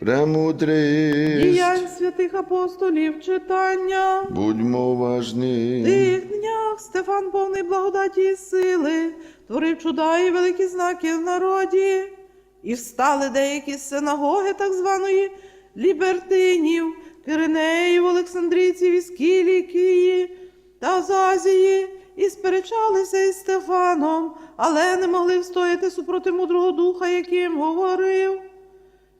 Премудрість, Діянь святих апостолів читання. будьмо уважні. В тих днях Стефан повний благодаті і сили, творив чуда і великі знаки в народі. І встали деякі з синагоги так званої лібертинів, Киринеїв, Олександрійців із Кілікії та з Азії, і сперечалися із Стефаном, але не могли встояти супроти мудрого духа, яким говорив.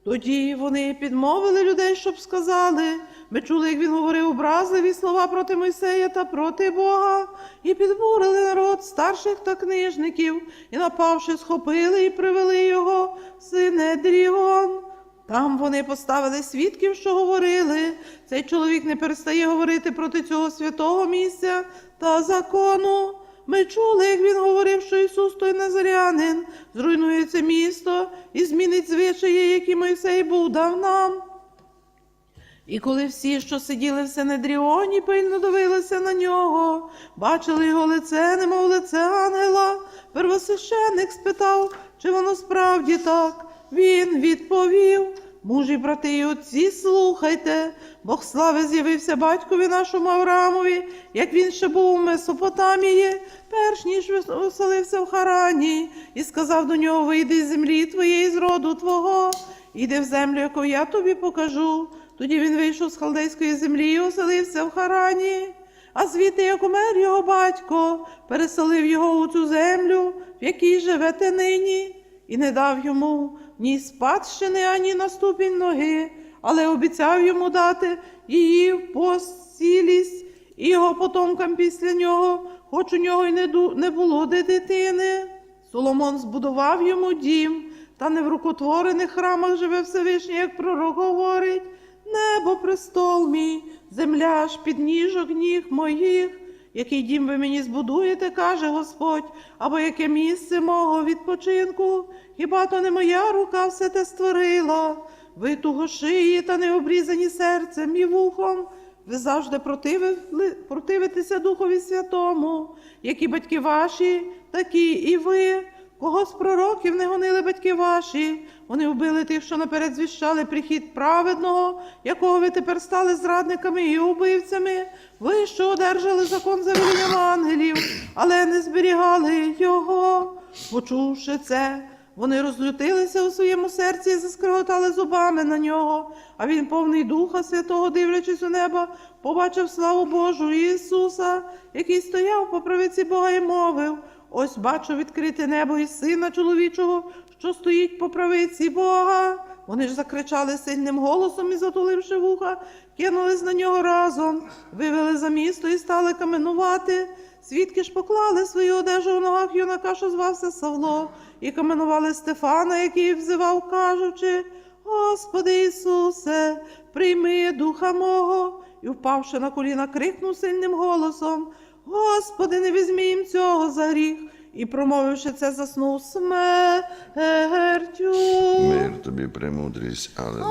Тоді вони підмовили людей, щоб сказали. Ми чули, як він говорив образливі слова проти Мойсея та проти Бога, і підбурили народ старших та книжників, і, напавши, схопили і привели його в Синедріон. Там вони поставили свідків, що говорили. Цей чоловік не перестає говорити проти цього святого місця та закону. Ми чули, як він говорив, що Ісус той Назарянин зруйнує це місто і змінить звичаї, які Мойсей був дав нам. І коли всі, що сиділи в Синедріоні, пильно дивилися на нього, бачили його лице, немов лице ангела, первосвященник спитав, чи воно справді так. Він відповів. Мужі, брати і отці, слухайте, Бог слави з'явився батькові нашому Авраамові, як він ще був у Месопотамії, перш ніж оселився в Харані, і сказав до нього: Вийди з землі твоєї з роду твого, іди в землю, яку я тобі покажу. Тоді він вийшов з халдейської землі і оселився в Харані. А звідти, як умер його батько, переселив його у цю землю, в якій живете нині, і не дав йому ні спадщини, ані на ступінь ноги, але обіцяв йому дати її в постілість і його потомкам після нього, хоч у нього й не було де дитини. Соломон збудував йому дім, та не в рукотворених храмах живе Всевишній, як пророк говорить. Небо престол мій, земля ж підніжок ніг моїх. Який дім ви мені збудуєте, каже Господь, або яке місце мого відпочинку? Хіба то не моя рука все те створила? Ви туго шиї та не обрізані серцем і вухом. Ви завжди противитеся Духові Святому, які батьки ваші, такі і ви. Кого з пророків не гонили батьки ваші? Вони вбили тих, що наперед звіщали прихід праведного, якого ви тепер стали зрадниками і убивцями. Ви, що одержали закон за велінням ангелів, але не зберігали його. Почувши це, вони розлютилися у своєму серці і заскриготали зубами на нього. А він, повний Духа Святого, дивлячись у небо, побачив славу Божу Ісуса, який стояв по правиці Бога і мовив. Ось бачу відкрите небо і сина чоловічого, що стоїть по правиці Бога. Вони ж закричали сильним голосом і, затуливши вуха, кинулись на нього разом, вивели за місто і стали каменувати. Свідки ж поклали свою одежу у ногах юнака, що звався Савло, і каменували Стефана, який взивав, кажучи: Господи Ісусе, прийми духа мого, і, впавши на коліна, крикнув сильним голосом: Господи, не візьми їм цього за гріх. І, промовивши це, заснув смертю. Мир тобі, премудрість, алелуя.